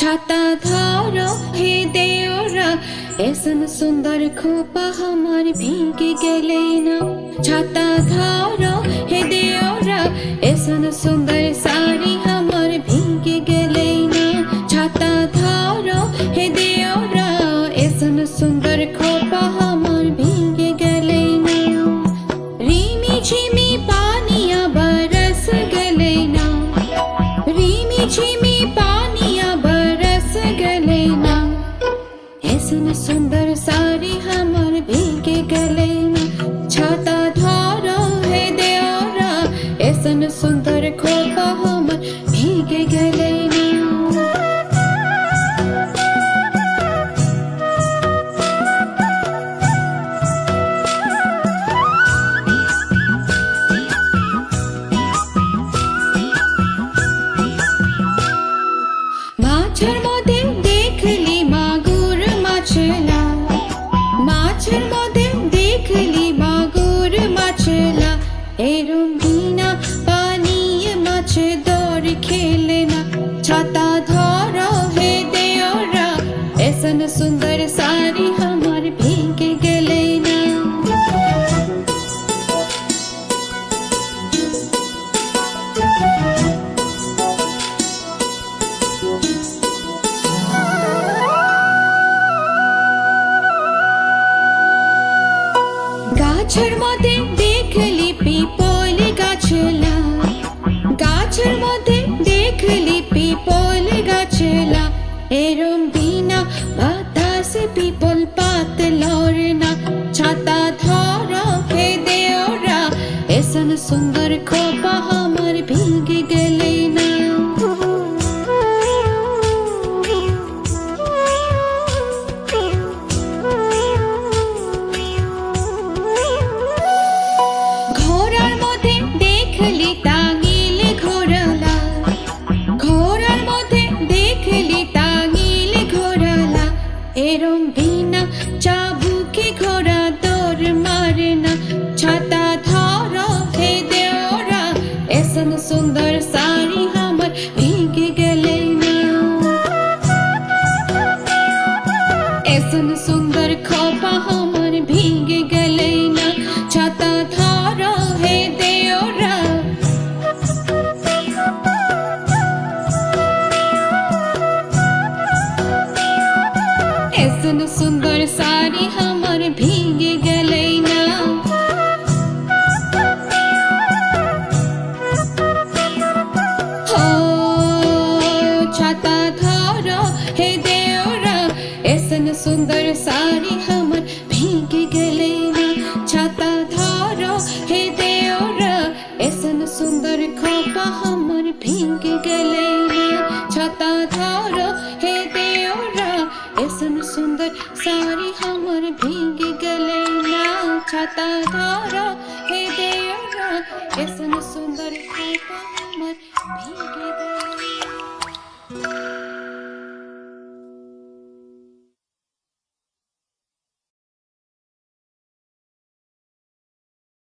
ছাতা ধরো হে দেওরা এসন সুন্দর খোপা আমার ভিগে গেলে না ছাতা ধরো হে দেওরা এসন সুন্দর সা এই রঙিনা পানিয়ে মাছে দৌড় খেলে না। ছাতা ধরো হে দেওরা, এসন সুন্দর সারি আমার ভেঙে গেলে না। গাছের পিপল পাতলর না ಸುಂದರ ರತಧಾರ ಹೇ ದೇವರ ಎಸನು ಸುಂದರ